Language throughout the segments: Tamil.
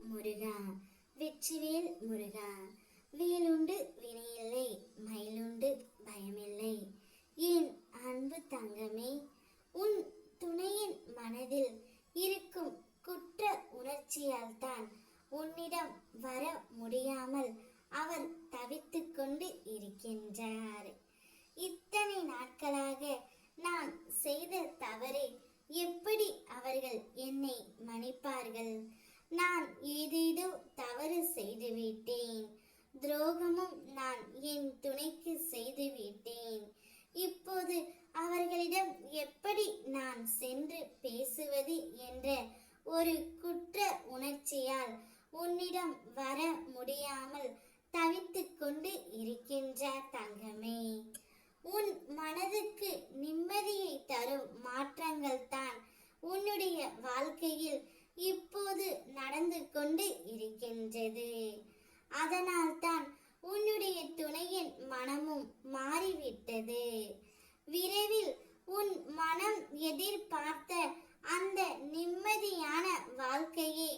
முருகா. வெற்றிவேல் முருகா. வேலுண்டு வினையில்லை மயிலுண்டு பயமில்லை. என் அன்பு தங்கமே? உன் துணையின் மனதில் இருக்கும் குற்ற உணர்ச்சியால் தான் உன்னிடம் வர முடியாமல் அவர் தவித்து கொண்டு இருக்கின்றார். இத்தனை நாட்களாக நான் செய்த தவறை எப்படி அவர்கள் என்னை மன்னிப்பார்கள்? நான் ஏதேதோ தவறு செய்துவிட்டேன். துரோகமும் நான் என் துணைக்கு செய்துவிட்டேன். இப்போது அவர்களிடம் எப்படி நான் சென்று பேசுவது என்ற ஒரு குற்ற உணர்ச்சியால் உன்னிடம் வர முடியாமல் தவித்துக் கொண்டு இருக்கின்றார் தங்கமே உன் மனதுக்கு நிம்மதியை தரும் மாற்றங்கள் தான் உன்னுடைய வாழ்க்கையில் இப்போது நடந்து கொண்டு இருக்கின்றது. அதனால்தான் உன்னுடைய துணையின் மனமும் மாறிவிட்டது. விரைவில் உன் மனம் எதிர்பார்த்த அந்த நிம்மதியான வாழ்க்கையை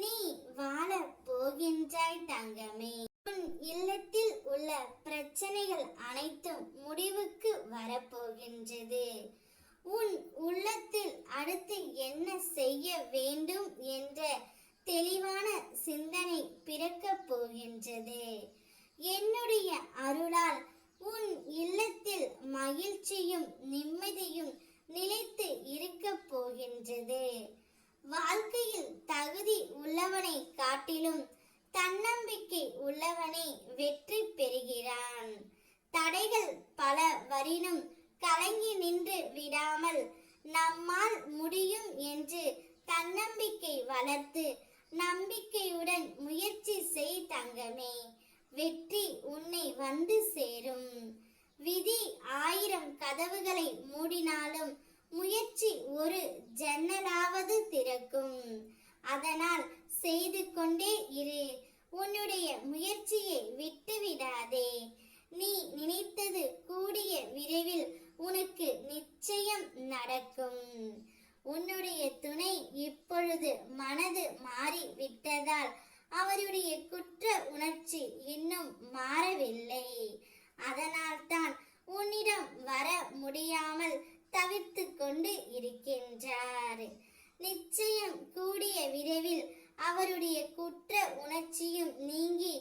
நீ வாழ போகின்றாய் தங்கமே. உன் இல்லத்தில் உள்ள பிரச்சனைகள் அனைத்தும் முடிவுக்கு வரப்போகின்றது. உன் உள்ளத்தில் அடுத்து என்ன செய்ய வேண்டும் என்ற தெளிவான சிந்தனை பிறக்கப் போகின்றது. என்னுடைய அருளால் உன் இல்லத்தில் மகிழ்ச்சியும் நிம்மதியும் நிலைத்து இருக்கப் போகின்றது. வாழ்க்கையில் தகுதி உள்ளவனை காட்டிலும் தன்னம்பிக்கை உள்ளவனே வெற்றி பெறுகிறான். தடைகள் பல வரினும் கலங்கி நின்று விடாமல் நம்மால் முடியும் என்று தன்னம்பிக்கை வளர்த்து நம்பிக்கையுடன் முயற்சி செய் தங்கமே. வெற்றி உன்னை வந்து சேரும். விதி ஆயிரம் கதவுகளை மூடினாலும் முயற்சி ஒரு ஜன்னலாவது திறக்கும். அதனால் செய்து கொண்டே இரு. உன்னுடைய முயற்சியை விட்டுவிடாதே. நீ நினைத்தது கூடிய விரைவில் உனக்கு நிச்சயம் நடக்கும். உன்னுடைய இப்பொழுது மனது மாறி விட்டதால் அவருடைய குற்ற உணர்ச்சி இன்னும் மாறவில்லை. அதனால்தான் உன்னிடம் வர முடியாமல் தவித்து கொண்டு இருக்கின்றார். நிச்சயம் கூடிய விரைவில் அவருடைய குற்ற உணர்ச்சியும் நீங்கி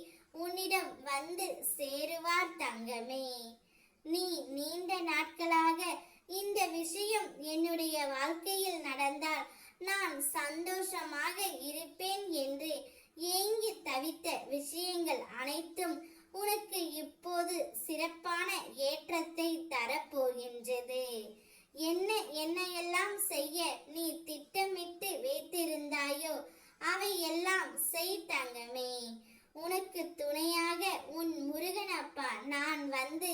உன்னிடம் வந்து சேருவார் தங்கமே. நீ நீண்ட நாட்களாக இந்த விஷயம் என்னுடைய வாழ்க்கை நான் சந்தோஷமாக இருப்பேன் என்று ஏங்கி தவித்த விஷயங்கள் அனைத்தும் உனக்கு இப்போது சிறப்பான ஏற்றத்தை தரப்போகின்றது. என்ன என்னையெல்லாம் செய்ய நீ திட்டமிட்டு வைத்திருந்தாயோ அவை எல்லாம் செய் தங்கமே. உனக்கு துணையாக உன் முருகனப்பா நான் வந்து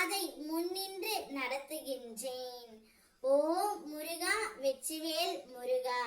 அதை முன்னின்று நடத்துகின்றேன். ஓ முருகா வெற்றிவேல் முருகா